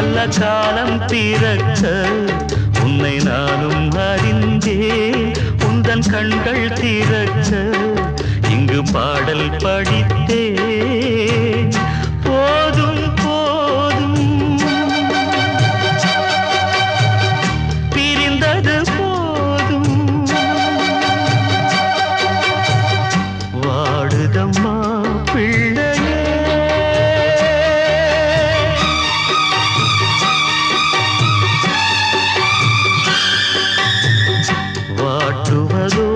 நல்ல காலம் பிறக்க உன்னை நானும் அறிந்தே உந்தன் கண்கள் திறக்க இங்கு பாடல் படித்தேன். ಕಾಟುವದೋ